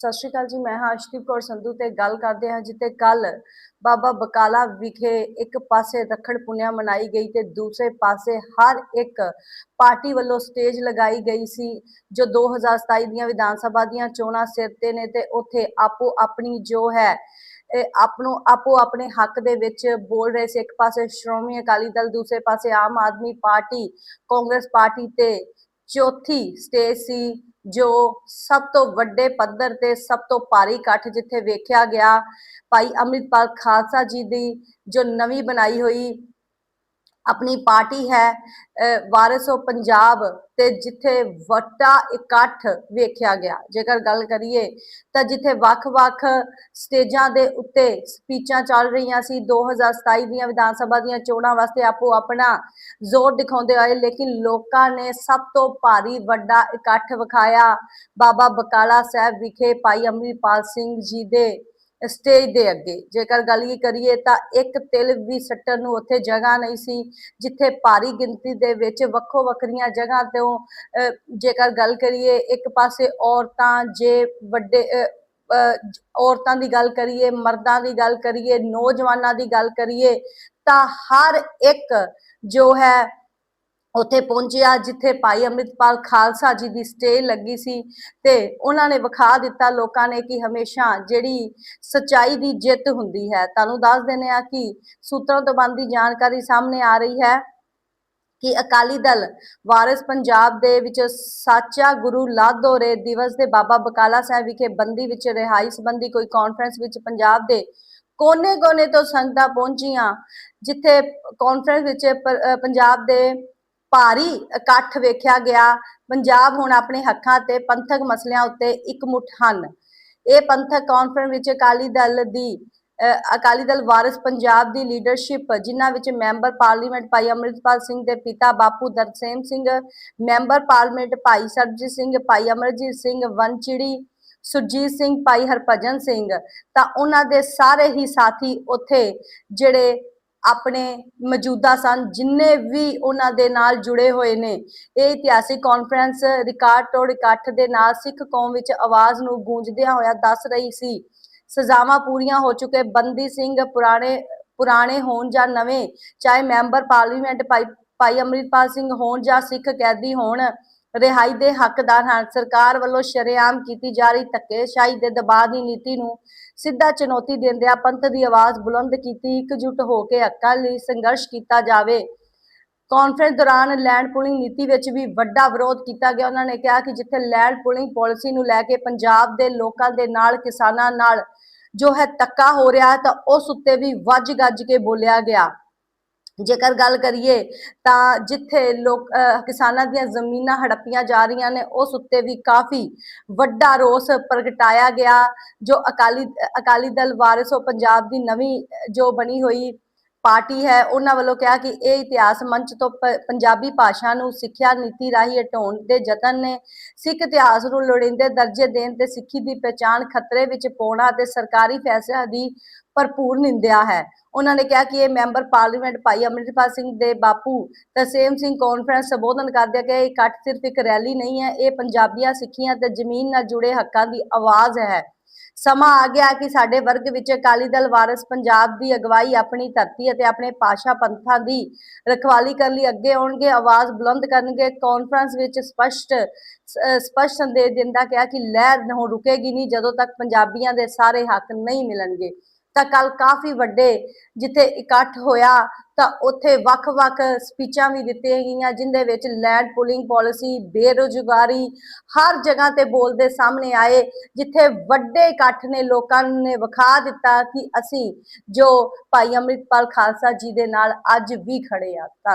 ਸਤਿ ਸ਼੍ਰੀ ਅਕਾਲ ਜੀ, ਮੈਂ ਹਾਂ ਅਸ਼ਦੀਪ ਕੌਰ ਸੰਧੂ ਤੇ ਗੱਲ ਕਰਦੇ ਹਾਂ ਜਿੱਤੇ ਕੱਲ ਬਾਬਾ ਬਕਾਲਾ ਵਿਖੇ ਇੱਕ ਪਾਸੇ ਰੱਖੜ ਪੁੰਨਿਆ ਮਨਾਈ ਗਈ ਤੇ ਦੂਸਰੇ ਪਾਸੇ ਹਰ ਇੱਕ ਪਾਰਟੀ ਵੱਲੋਂ ਸਟੇਜ ਲਗਾਈ ਗਈ ਸੀ, ਜੋ 2027 ਦੀਆਂ ਵਿਧਾਨ ਸਭਾ ਦੀਆਂ ਚੋਣਾਂ ਸਿਰ ਤੇ ਨੇ ਤੇ ਉੱਥੇ ਆਪੋ ਆਪਣੀ ਜੋ ਹੈ ਆਪ ਨੂੰ ਆਪੋ ਆਪਣੇ ਹੱਕ ਦੇ ਵਿੱਚ ਬੋਲ ਰਹੇ ਸੀ। ਇੱਕ ਪਾਸੇ ਸ਼੍ਰੋਮਣੀ ਅਕਾਲੀ ਦਲ, ਦੂਸਰੇ ਪਾਸੇ ਆਮ ਆਦਮੀ ਪਾਰਟੀ, ਕਾਂਗਰਸ ਪਾਰਟੀ ਤੇ ਚੌਥੀ ਸਟੇਜ ਸੀ। ਜੋ ਸਭ ਤੋਂ ਵੱਡੇ ਪੱਧਰ ਤੇ ਸਭ ਤੋਂ ਭਾਰੀ ਇਕੱਠ ਜਿੱਥੇ ਵੇਖਿਆ ਗਿਆ, ਭਾਈ ਅੰਮ੍ਰਿਤਪਾਲ ਖਾਲਸਾ ਜੀ ਦੀ ਜੋ ਨਵੀਂ ਬਣਾਈ ਹੋਈ ਆਪਣੀ ਪਾਰਟੀ ਹੈ ਵਾਰਿਸੋ ਪੰਜਾਬ ਤੇ ਜਿੱਥੇ ਵੱਡਾ ਇਕੱਠ ਵੇਖਿਆ ਗਿਆ। ਜੇਕਰ ਗੱਲ ਕਰੀਏ ਤਾਂ ਜਿੱਥੇ ਵੱਖ-ਵੱਖ ਸਟੇਜਾਂ ਦੇ ਉੱਤੇ ਸਪੀਚਾਂ ਚੱਲ ਰਹੀਆਂ ਸੀ 2027 ਦੀਆਂ ਵਿਧਾਨ ਸਭਾ ਦੀਆਂ ਚੋਣਾਂ ਵਾਸਤੇ ਆਪੋ ਆਪਣਾ ਜ਼ੋਰ ਦਿਖਾਉਂਦੇ ਆਏ, ਲੇਕਿਨ ਲੋਕਾਂ ਨੇ ਸਭ ਤੋਂ ਭਾਰੀ ਵੱਡਾ ਇਕੱਠ ਵਿਖਾਇਆ। ਬਾਬਾ ਬਕਾਲਾ ਸਾਹਿਬ ਵਿਖੇ ਭਾਈ ਅੰਮ੍ਰਿਤਪਾਲ ਸਿੰਘ ਜੀ ਦੇ ਸਟੇਜ ਦੇ ਅੱਗੇ। ਜੇਕਰ ਗੱਲ ਹੀ ਕਰੀਏ ਤਾਂ ਇੱਕ ਤਿਲ ਵੀ ਸੱਟਣ ਨੂੰ ਉੱਥੇ ਜਗ੍ਹਾ ਨਹੀਂ ਸੀ ਜਿੱਥੇ ਭਾਰੀ ਗਿਣਤੀ ਦੇ ਵਿੱਚ ਵੱਖੋ ਵੱਖਰੀਆਂ ਜਗ੍ਹਾ ਤੋਂ ਅਹ, ਜੇਕਰ ਗੱਲ ਕਰੀਏ ਇੱਕ ਪਾਸੇ ਔਰਤਾਂ ਜੇ ਵੱਡੇ ਅਹ, ਔਰਤਾਂ ਦੀ ਗੱਲ ਕਰੀਏ ਮਰਦਾਂ ਦੀ ਗੱਲ ਕਰੀਏ ਨੌਜਵਾਨਾਂ ਦੀ ਗੱਲ ਕਰੀਏ ਤਾਂ ਹਰ ਇੱਕ ਜੋ ਹੈ ਉੱਥੇ ਪਹੁੰਚਿਆ ਜਿੱਥੇ ਭਾਈ ਅੰਮ੍ਰਿਤਪਾਲ ਖਾਲਸਾ ਜੀ ਦੀ ਸਟੇਜ ਲੱਗੀ ਸੀ ਤੇ ਉਹਨਾਂ ਨੇ ਵਿਖਾ ਦਿੱਤਾ ਲੋਕਾਂ ਨੇ ਕਿ ਹਮੇਸ਼ਾ ਜਿਹੜੀ ਸਚਾਈ ਦੀ ਜਿੱਤ ਹੁੰਦੀ ਹੈ। ਤੁਹਾਨੂੰ ਦੱਸ ਦਿੰਦੇ ਆ ਕਿ ਸੂਤਰਾਂ ਤੋਂ ਬੰਦੀ ਜਾਣਕਾਰੀ ਸਾਹਮਣੇ ਆ ਰਹੀ ਹੈ ਕਿ ਅਕਾਲੀ ਦਲ ਵਾਰਿਸ ਪੰਜਾਬ ਦੇ ਵਿੱਚ ਸਾਚਾ ਗੁਰੂ ਲਾਧੋਰੇ ਦਿਵਸ ਦੇ ਬਾਬਾ ਬਕਾਲਾ ਸਾਹਿਬ ਵਿਖੇ ਬੰਦੀ ਵਿੱਚ ਰਿਹਾਈ ਸੰਬੰਧੀ ਕੋਈ ਕਾਨਫਰੰਸ ਵਿੱਚ ਪੰਜਾਬ ਦੇ ਕੋਨੇ-ਕੋਨੇ ਤੋਂ ਸੰਗਤਾਂ ਪਹੁੰਚੀਆਂ, ਜਿੱਥੇ ਕਾਨਫਰੰਸ ਵਿੱਚ ਪੰਜਾਬ ਦੇ ਭਾਰੀ ਇਕੱਠ ਵੇਖਿਆ ਗਿਆ। ਪੰਜਾਬ ਹੁਣ ਆਪਣੇ ਹੱਕਾਂ ਤੇ ਪੰਥਕ ਮਸਲਿਆਂ ਉੱਤੇ ਇਕਮੁੱਠ ਹਨ। ਇਹ ਪੰਥਕ ਕਾਨਫਰੰਸ ਵਿੱਚ ਅਕਾਲੀ ਦਲ ਦੀ ਅਕਾਲੀ ਦਲ ਵਾਰਿਸ ਪੰਜਾਬ ਦੀ ਲੀਡਰਸ਼ਿਪ ਜਿਨ੍ਹਾਂ ਵਿੱਚ ਮੈਂਬਰ ਪਾਰਲੀਮੈਂਟ ਭਾਈ ਅੰਮ੍ਰਿਤਪਾਲ ਸਿੰਘ ਦੇ ਪਿਤਾ ਬਾਪੂ ਦਰਸੇਮ ਸਿੰਘ ਮੈਂਬਰ ਪਾਰਲੀਮੈਂਟ ਭਾਈ ਸਰਬਜੀਤ ਸਿੰਘ, ਭਾਈ ਅਮਰਜੀਤ ਸਿੰਘ ਵੰਚੜੀ ਸੁਰਜੀਤ ਸਿੰਘ, ਭਾਈ ਹਰਭਜਨ ਸਿੰਘ। ਤਾਂ ਉਹਨਾਂ ਦੇ ਸਾਰੇ ਹੀ ਸਾਥੀ ਉੱਥੇ ਜਿਹੜੇ ਆਪਣੇ ਮੌਜੂਦਾ ਸਨ ਜਿੰਨੇ ਵੀ ਉਹਨਾਂ ਦੇ ਨਾਲ ਜੁੜੇ ਹੋਏ ਨੇ, ਇਹ ਇਤਿਹਾਸਿਕ ਕਾਨਫਰੰਸ ਰਿਕਾਰਡ ਤੋੜ ਇਕੱਠ ਦੇ ਨਾਲ ਸਿੱਖ ਕੌਮ ਵਿੱਚ ਆਵਾਜ਼ ਨੂੰ ਗੂੰਜਦਿਆਂ ਹੋਇਆ ਦੱਸ ਰਹੀ ਸੀ। ਸਜ਼ਾਵਾਂ ਪੂਰੀਆਂ ਹੋ ਚੁੱਕੇ ਬੰਦੀ ਸਿੰਘ ਪੁਰਾਣੇ ਪੁਰਾਣੇ ਹੋਣ ਜਾਂ ਨਵੇਂ, ਚਾਹੇ ਮੈਂਬਰ ਪਾਰਲੀਮੈਂਟ ਭਾਈ ਭਾਈ ਅੰਮ੍ਰਿਤਪਾਲ ਸਿੰਘ ਹੋਣ ਜਾਂ ਸਿੱਖ ਕੈਦੀ ਹੋਣ ਰਿਹਾਈ ਦੇ ਹੱਕਦਾਰ ਹਨ ਸਰਕਾਰ ਵੱਲੋਂ ਸ਼ਰੇਆਮ ਕੀਤੀ ਜਾ ਰਹੀ ਧੱਕੇਸ਼ਾਹੀ ਦੇ ਦਬਾਅ ਦੀ ਨੀਤੀ ਨੂੰ ਸਿੱਧਾ ਚੁਣੌਤੀ ਦਿੰਦਿਆਂ ਪੰਥ ਦੀ ਆਵਾਜ਼ ਬੁਲੰਦ ਕੀਤੀ, ਇਕਜੁੱਟ ਹੋ ਕੇ ਹੱਕਾਂ ਲਈ ਸੰਘਰਸ਼ ਕੀਤਾ ਜਾਵੇ। ਕਾਨਫਰੰਸ ਦੌਰਾਨ ਲੈਂਡ ਪੁਲਿੰਗ ਨੀਤੀ ਵਿੱਚ ਵੀ ਵੱਡਾ ਵਿਰੋਧ ਕੀਤਾ ਗਿਆ। ਉਹਨਾਂ ਨੇ ਕਿਹਾ ਕਿ ਜਿੱਥੇ ਲੈਂਡ ਪੁਲਿੰਗ ਪਾਲਿਸੀ ਨੂੰ ਲੈ ਕੇ ਪੰਜਾਬ ਦੇ ਲੋਕਾਂ ਦੇ ਨਾਲ, ਕਿਸਾਨਾਂ ਨਾਲ ਜੋ ਹੈ ਧੱਕਾ ਹੋ ਰਿਹਾ ਹੈ, ਤਾਂ ਉਸ ਉੱਤੇ ਵੀ ਵੱਜ ਗੱਜ ਕੇ ਬੋਲਿਆ ਗਿਆ। ਜੇਕਰ ਗੱਲ ਕਰੀਏ ਤਾਂ ਜਿੱਥੇ ਲੋਕ ਕਿਸਾਨਾਂ ਦੀਆਂ ਜ਼ਮੀਨਾਂ ਹੜੱਪੀਆਂ ਜਾ ਰਹੀਆਂ ਨੇ, ਉਸ ਉੱਤੇ ਵੀ ਕਾਫੀ ਵੱਡਾ ਰੋਸ ਪ੍ਰਗਟਾਇਆ ਗਿਆ, ਜੋ ਅਕਾਲੀ ਅਕਾਲੀ ਦਲ ਵਾਰਿਸੋ ਪੰਜਾਬ ਦੀ ਨਵੀਂ, ਜੋ ਬਣੀ ਹੋਈ ਪਾਰਟੀ ਹੈ, ਉਹਨਾਂ ਵੱਲੋਂ ਕਿਹਾ ਕਿ ਇਹ ਇਤਿਹਾਸ ਮੰਚ ਤੋਂ ਪੰਜਾਬੀ ਭਾਸ਼ਾ ਨੂੰ ਸਿੱਖਿਆ ਨੀਤੀ ਰਾਹੀਂ ਹਟਾਉਣ ਦੇ ਯਤਨ ਨੇ। ਸਿੱਖ ਇਤਿਹਾਸ ਨੂੰ ਲੋੜੀਂਦੇ ਦਰਜੇ ਦੇਣ ਤੇ ਸਿੱਖੀ ਦੀ ਪਛਾਣ ਖਤਰੇ ਵਿੱਚ ਪਾਉਣਾ ਤੇ ਸਰਕਾਰੀ ਫੈਸਲਿਆਂ ਦੀ ਭਰਪੂਰ ਨਿੰਦਿਆ ਹੈ। ਉਹਨਾਂ ਨੇ ਕਿਹਾ ਕਿ ਇਹ ਮੈਂਬਰ ਪਾਰਲੀਮੈਂਟ ਭਾਈ ਅੰਮ੍ਰਿਤਪਾਲ ਸਿੰਘ ਦੇ ਬਾਪੂ ਤਰਸੇਮ ਸਿੰਘ ਕਾਨਫਰੰਸ ਸੰਬੋਧਨ ਕਰਦੇ ਕਿ ਇਹ ਇਕੱਠ ਸਿਰਫ ਇੱਕ ਰੈਲੀ ਨਹੀਂ ਹੈ, ਇਹ ਪੰਜਾਬੀਆਂ, ਸਿੱਖੀਆਂ ਤੇ ਜ਼ਮੀਨ ਨਾਲ ਜੁੜੇ ਹੱਕਾਂ ਦੀ ਆਵਾਜ਼ ਹੈ। ਸਮਾਂ ਆ ਗਿਆ ਕਿ ਸਾਡੇ ਵਰਗ ਵਿੱਚ ਅਕਾਲੀ ਦਲ ਵਾਰਿਸ ਪੰਜਾਬ ਦੀ ਅਗਵਾਈ ਆਪਣੀ ਧਰਤੀ ਅਤੇ ਆਪਣੇ ਭਾਸ਼ਾ ਪੰਥਾਂ ਦੀ ਰਖਵਾਲੀ ਕਰਨ ਲਈ ਅੱਗੇ ਆਉਣਗੇ, ਆਵਾਜ਼ ਬੁਲੰਦ ਕਰਨਗੇ। ਕਾਨਫਰੰਸ ਵਿੱਚ ਸਪਸ਼ਟ ਸਪਸ਼ਟ ਸੰਦੇਸ਼ ਦਿੰਦਾ ਕਿਹਾ ਕਿ ਲਹਿਰ ਨਹੀਂ ਰੁਕੇਗੀ ਨਹੀਂ ਜਦੋਂ ਤੱਕ ਪੰਜਾਬੀਆਂ ਦੇ ਸਾਰੇ ਹੱਕ ਨਹੀਂ ਮਿਲਣਗੇ। ਤਾਂ ਕੱਲ ਕਾਫੀ ਵੱਡੇ ਜਿੱਥੇ ਇਕੱਠ ਹੋਇਆ ਤਾਂ ਉੱਥੇ ਵੱਖ-ਵੱਖ ਸਪੀਚਾਂ ਵੀ ਦਿੱਤੀਆਂ ਗਈਆਂ, ਜਿੰਦੇ ਵਿੱਚ ਲੈਂਡ ਪੁਲਿੰਗ ਪਾਲਿਸੀ, ਬੇਰੁਜ਼ਗਾਰੀ ਹਰ ਜਗ੍ਹਾ ਤੇ ਬੋਲਦੇ ਸਾਹਮਣੇ ਆਏ, ਜਿੱਥੇ ਵੱਡੇ ਇਕੱਠ ਨੇ ਲੋਕਾਂ ਨੇ ਵਿਖਾ ਦਿੱਤਾ ਕਿ ਅਸੀਂ ਜੋ ਭਾਈ ਅੰਮ੍ਰਿਤਪਾਲ ਖਾਲਸਾ ਜੀ ਦੇ ਨਾਲ ਅੱਜ ਵੀ ਖੜੇ ਆ ਧੰਨ